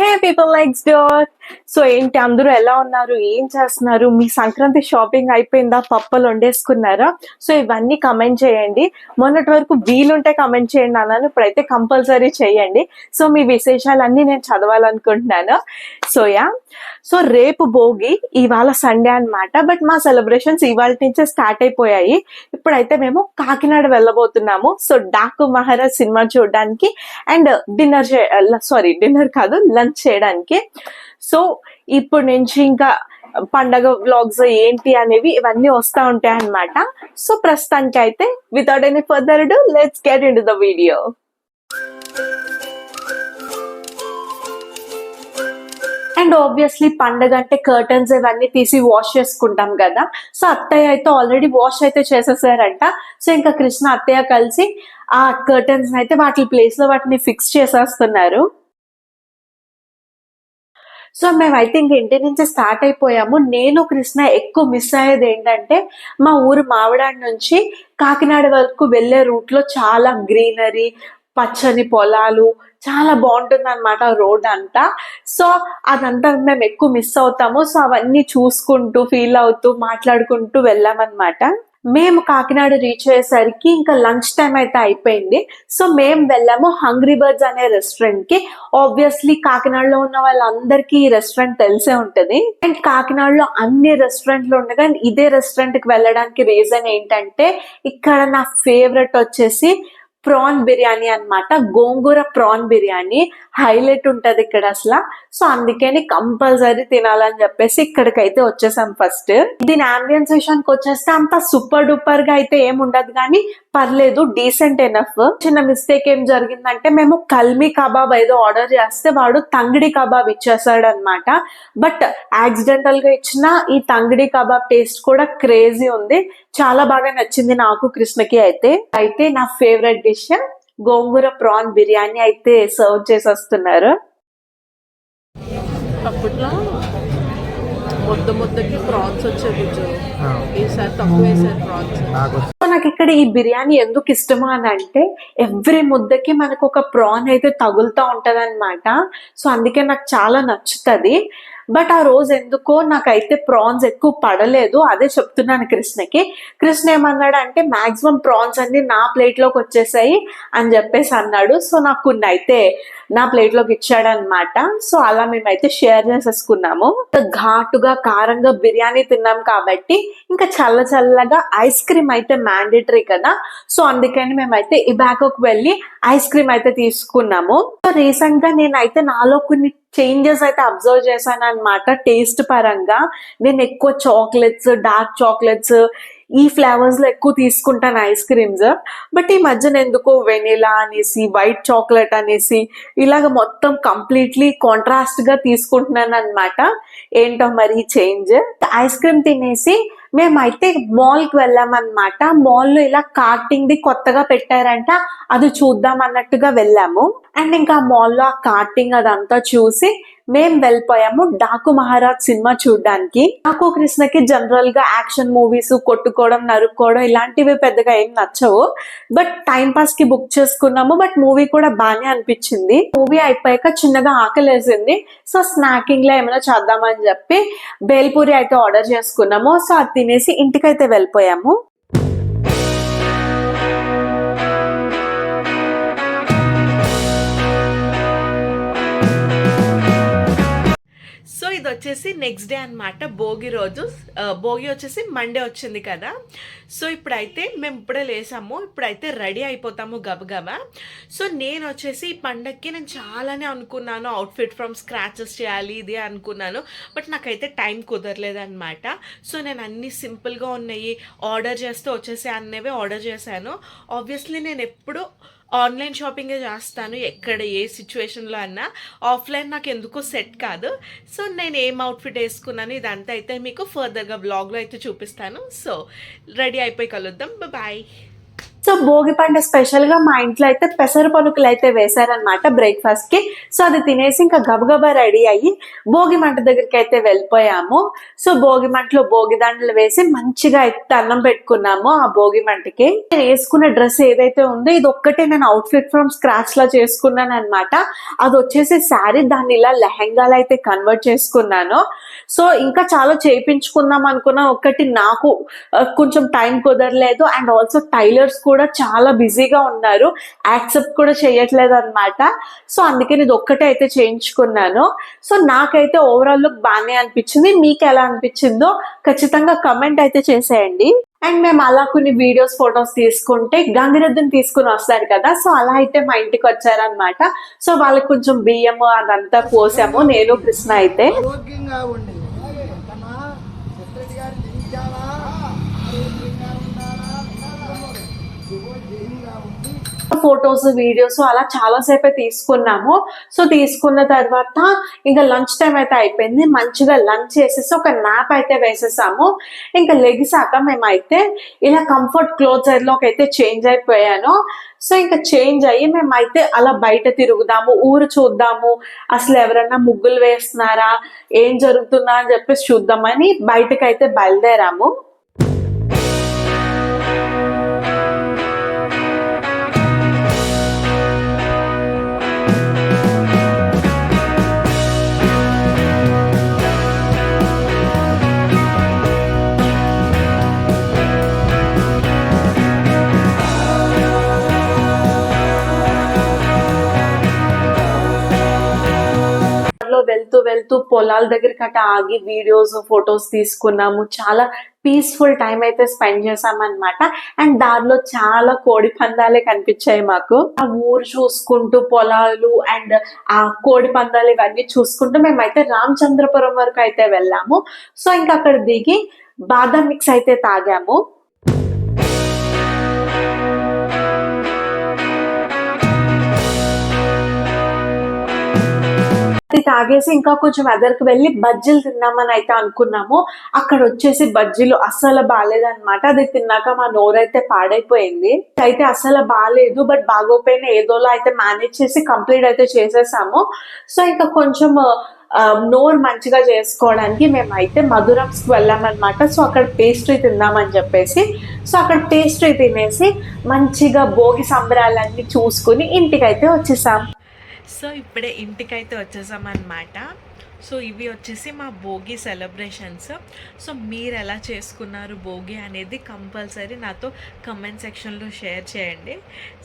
Hey people likes dog. So ఏంటి అందరూ ఎలా ఉన్నారు? ఏం చేస్తున్నారు? మీ సంక్రాంతి షాపింగ్ అయిపోయిందా? పప్పలు వండేసుకున్నారా? సో ఇవన్నీ కమెంట్ చేయండి. మొన్నటి వరకు వీలుంటే కమెంట్ చేయండి అన్నాను. ఇప్పుడైతే కంపల్సరీ చేయండి. సో మీ విశేషాలన్నీ నేను చదవాలనుకుంటున్నాను. సో యా సో రేపు భోగి ఇవాళ సండే అన్నమాట. బట్ మా సెలబ్రేషన్స్ ఇవాళ నుంచే స్టార్ట్ అయిపోయాయి. ఇప్పుడైతే మేము కాకినాడ వెళ్ళబోతున్నాము. సో డాకు మహారాజ్ సినిమా చూడడానికి అండ్ డిన్నర్ సారీ డిన్నర్ కాదు లంచ్ చేయడానికి. సో ఇప్పుడు నుంచి ఇంకా పండగ వ్లాగ్స్ ఏంటి అనేవి ఇవన్నీ వస్తా ఉంటాయి అన్నమాట. సో ప్రస్తుతానికి అయితే without any further do let's get in the video and obviously పండగ అంటే కర్టన్స్ ఇవన్నీ తీసి వాష్ చేసుకుంటాం కదా. సో అత్తయ్య అయితే ఆల్రెడీ వాష్ అయితే చేసేసారంట. సో ఇంకా కృష్ణ అత్తయ్య కలిసి ఆ కర్టన్స్ అయితే వాటి ప్లేస్లో వాటిని ఫిక్స్ చేసేస్తున్నారు. సో మేము ఐ థింక్ ఇంటి నుంచి స్టార్ట్ అయిపోయాము. నేను కృష్ణ ఎక్కువ మిస్ అయ్యేది ఏంటంటే మా ఊరు మావిడాడి నుంచి కాకినాడ వరకు వెళ్ళే రూట్లో చాలా గ్రీనరీ పచ్చని పొలాలు చాలా బాగుంటుంది అనమాట రోడ్ అంతా. సో అదంతా మేము ఎక్కువ మిస్ అవుతాము. సో అవన్నీ చూసుకుంటూ ఫీల్ అవుతూ మాట్లాడుకుంటూ వెళ్ళామన్నమాట. మేము కాకినాడ రీచ్ అయ్యేసరికి ఇంకా లంచ్ టైం అయితే అయిపోయింది. సో మేము వెళ్ళాము హంగ్రీ బర్డ్స్ అనే రెస్టారెంట్కి. ఆబ్వియస్లీ కాకినాడలో ఉన్న వాళ్ళందరికీ ఈ రెస్టారెంట్ తెలిసే ఉంటది. అండ్ కాకినాడలో అన్ని రెస్టారెంట్లు ఉండగా ఇదే రెస్టారెంట్కి వెళ్ళడానికి రీజన్ ఏంటంటే ఇక్కడ నా ఫేవరెట్ వచ్చేసి ప్రాన్ బిర్యానీ అన్నమాట. గోంగూర ప్రాన్ బిర్యానీ. హైలైట్ ఉంటది ఇక్కడ అసలు. సో అందుకని కంపల్సరీ తినాలని చెప్పేసి ఇక్కడికైతే వచ్చేసాం ఫస్ట్. దీని అంబియన్స్ విషయానికి వచ్చేస్తే అంత సూపర్ డూపర్గా అయితే ఏముండదు ఉండదు కానీ పర్లేదు డీసెంట్ ఎనఫ్ చిన్న మిస్టేక్ ఏం జరిగిందంటే మేము కల్మీ కబాబ్ ఏదో ఆర్డర్ చేస్తే వాడు తంగిడి కబాబ్ ఇచ్చేసాడు అనమాట బట్ యాక్సిడెంటల్గా ఇచ్చిన ఈ తంగిడి కబాబ్ టేస్ట్ కూడా క్రేజీ ఉంది. చాలా బాగా నచ్చింది నాకు కృష్ణకి అయితే. అయితే నా favourite dish gongura prawn biryani అయితే సర్వ్ చేసేస్తున్నారు. అప్పట్లో ముద్ద ముద్దకి ప్రాన్స్ వచ్చే బుజ్జు ఈసారి తక్కువ వేసారు ప్రాన్స్ నాకు సో నాకు ఇక్కడ ఈ బిర్యానీ ఎందుకు ఇష్టమా అని అంటే ఎవ్రీ ముద్దకి మనకు ఒక ప్రాన్ అయితే తగులుతూ ఉంటది సో అందుకే నాకు చాలా నచ్చుతుంది. బట్ ఆ రోజు ఎందుకో నాకైతే ప్రాన్స్ ఎక్కువ పడలేదు. అదే చెప్తున్నాను కృష్ణకి. కృష్ణ ఏమన్నాడు అంటే మాక్సిమం ప్రాన్స్ అన్ని నా ప్లేట్లోకి వచ్చేసాయి అని చెప్పేసి అన్నాడు. సో నాకు కొన్ని అయితే నా ప్లేట్లోకి సో అలా మేమైతే షేర్ చేసేసుకున్నాము. ఘాటుగా కారంగా బిర్యానీ తిన్నాం కాబట్టి ఇంకా చల్ల చల్లగా ఐస్ క్రీమ్ అయితే మ్యాండేటరీ కదా. సో అందుకని మేమైతే ఇబాకోకి వెళ్ళి ఐస్ క్రీమ్ అయితే తీసుకున్నాము. సో రీసెంట్గా నేనైతే నాలో కొన్ని చేంజెస్ అయితే అబ్జర్వ్ చేశాను అనమాట టేస్ట్ పరంగా నేను ఎక్కువ చాక్లెట్స్ డార్క్ చాక్లెట్స్ ఈ ఫ్లేవర్స్లో ఎక్కువ తీసుకుంటాను ఐస్ క్రీమ్స్ బట్ ఈ మధ్యన ఎందుకో వెనిలా అనేసి వైట్ చాక్లెట్ అనేసి ఇలాగ మొత్తం కంప్లీట్లీ కాంట్రాస్ట్గా తీసుకుంటున్నాను అనమాట ఏంటో మరి చేంజ్ ఐస్ క్రీమ్ తినేసి మేమైతే మాల్కి వెళ్ళామన్నమాట. మాల్లో ఇలా కార్టింగ్ ది కొత్తగా పెట్టారంట. అది చూద్దాం అన్నట్టుగా వెళ్ళాము. అండ్ ఇంకా మాల్లో ఆ కార్టింగ్ అదంతా చూసి మేం వెళ్ళిపోయాము. డాకు మహారాజ్ సినిమా చూడడానికి. నాకు కృష్ణకి జనరల్గా యాక్షన్ మూవీస్ కొట్టుకోవడం నరుక్కోవడం ఇలాంటివి పెద్దగా ఏం నచ్చవు. బట్ టైం పాస్కి బుక్ చేసుకున్నాము. బట్ మూవీ కూడా బాగానే అనిపించింది. మూవీ అయిపోయాక చిన్నగా ఆకలేసింది. సో స్నాకింగ్లో ఏమైనా చేద్దామని చెప్పి బేల్పూరి అయితే ఆర్డర్ చేసుకున్నాము. సో అది తినేసి ఇంటికైతే వెళ్ళిపోయాము. వచ్చేసి నెక్స్ట్ డే అన్నమాట భోగి రోజు. భోగి వచ్చేసి మండే వచ్చింది కదా. సో ఇప్పుడైతే మేము ఇప్పుడే లేసాము. ఇప్పుడైతే రెడీ అయిపోతాము గబగబా. సో నేను వచ్చేసి ఈ పండక్కి నేను చాలానే అనుకున్నాను అవుట్ఫిట్ ఫ్రమ్ స్క్రాచెస్ చేయాలి ఇది అనుకున్నాను. బట్ నాకైతే టైం కుదరలేదన్నమాట. సో నేను అన్ని సింపుల్గా ఉన్నాయి ఆర్డర్ చేస్తే వచ్చేసి అన్నవే ఆర్డర్ చేశాను. ఆబ్వియస్లీ నేను ఎప్పుడు ఆన్లైన్ షాపింగే చేస్తాను ఎక్కడ ఏ సిచ్యువేషన్లో అన్నా. ఆఫ్లైన్ నాకు ఎందుకో సెట్ కాదు. సో నేను ఏం అవుట్ఫిట్ వేసుకున్నాను ఇదంతా అయితే మీకు ఫర్దర్గా బ్లాగ్లో అయితే చూపిస్తాను. సో రెడీ అయిపోయి కలుద్దాం. బాయ్ సో భోగి పంట స్పెషల్గా మా ఇంట్లో అయితే పెసర పలుకులు అయితే వేశారనమాట బ్రేక్ఫాస్ట్కి. సో అది తినేసి ఇంకా గబగబా రెడీ అయ్యి భోగి మంట దగ్గరికి అయితే వెళ్ళిపోయాము. సో భోగి మంటలో భోగి దండలు వేసి మంచిగా అయితే అన్నం పెట్టుకున్నాము ఆ భోగి మంటకి. నేను వేసుకున్న డ్రెస్ ఏదైతే ఉందో ఇది ఒక్కటే నేను అవుట్ఫిట్ ఫ్రమ్ స్క్రాచ్ లా చేసుకున్నాను అనమాట అది వచ్చేసి శారీ దాన్ని ఇలా లెహెంగాలు అయితే కన్వర్ట్ చేసుకున్నాను. సో ఇంకా చాలా చేయించుకుందాం అనుకున్నాను ఒక్కటి నాకు కొంచెం టైం కుదరలేదు. అండ్ ఆల్సో టైలర్స్ కూడా కూడా చాలా బిజీగా ఉన్నారు. యాక్సెప్ట్ కూడా చేయట్లేదు అనమాట సో అందుకని ఇది ఒక్కటే అయితే చేయించుకున్నాను. సో నాకైతే ఓవరాల్ లుక్ బాగానే అనిపించింది. మీకు ఎలా అనిపించిందో ఖచ్చితంగా కమెంట్ అయితే చేసేయండి. అండ్ మేము అలా కొన్ని వీడియోస్ ఫొటోస్ తీసుకుంటే గంగిరెద్దుని తీసుకుని వస్తారు కదా. సో అలా అయితే మా ఇంటికి వచ్చారనమాట సో వాళ్ళకి కొంచెం బియ్యము అదంతా పోసాము నేను కృష్ణ అయితే. ఫొటోస్ వీడియోస్ అలా చాలా సేపే తీసుకున్నాము. సో తీసుకున్న తర్వాత ఇంకా లంచ్ టైం అయితే అయిపోయింది. మంచిగా లంచ్ చేసేసి ఒక నాప్ అయితే వేసేసాము. ఇంకా లెగిసాక మేమైతే ఇలా కంఫర్ట్ క్లోత్స్లోకి అయితే చేంజ్ అయిపోయాను. సో ఇంకా చేంజ్ అయ్యి మేమైతే అలా బయట తిరుగుదాము ఊరు చూద్దాము. అసలు ఎవరన్నా ముగ్గులు వేస్తున్నారా? ఏం జరుగుతుందా అని చెప్పేసి చూద్దామని బయటకైతే బయలుదేరాము. వెళ్తూ వెళ్తూ పొలాల దగ్గర కట్ట ఆగి వీడియోస్ ఫొటోస్ తీసుకున్నాము. చాలా పీస్ఫుల్ టైం అయితే స్పెండ్ చేసామన్నమాట అండ్ దారిలో చాలా కోడి పందాలే కనిపించాయి మాకు. ఆ ఊరు చూసుకుంటూ పొలాలు అండ్ ఆ కోడి పందాలు ఇవన్నీ చూసుకుంటూ మేమైతే రామచంద్రపురం వరకు అయితే వెళ్ళాము. సో ఇంకా అక్కడ దిగి బాదం మిక్స్ అయితే తాగాము. అది తాగేసి ఇంకా కొంచెం ఎదరికి వెళ్ళి బజ్జీలు తిన్నామని అయితే అనుకున్నాము. అక్కడ వచ్చేసి బజ్జీలు అస్సలు బాగాలేదన్నమాట అది తిన్నాక మా నోరైతే పాడైపోయింది. అయితే అస్సలు బాగాలేదు బట్ బాగోపోయిన ఏదోలా అయితే మేనేజ్ చేసి కంప్లీట్ అయితే చేసేసాము. సో ఇంకా కొంచెం నోరు మంచిగా చేసుకోవడానికి మేమైతే మధురంస్కి వెళ్ళామన్నమాట. సో అక్కడ పేస్ట్రీ తిందామని చెప్పేసి సో అక్కడ పేస్ట్రీ తినేసి మంచిగా భోగి సంబరాలన్నీ చూసుకుని ఇంటికైతే వచ్చేసాం. సో ఇప్పుడే ఇంటికైతే వచ్చేసామన్నమాట. సో ఇవి వచ్చేసి మా భోగి సెలబ్రేషన్స్. సో మీరు ఎలా చేసుకున్నారు భోగి అనేది కంపల్సరీ నాతో కమెంట్ సెక్షన్లో షేర్ చేయండి.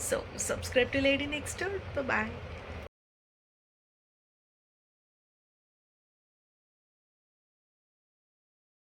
So subscribe to lady next. Bye.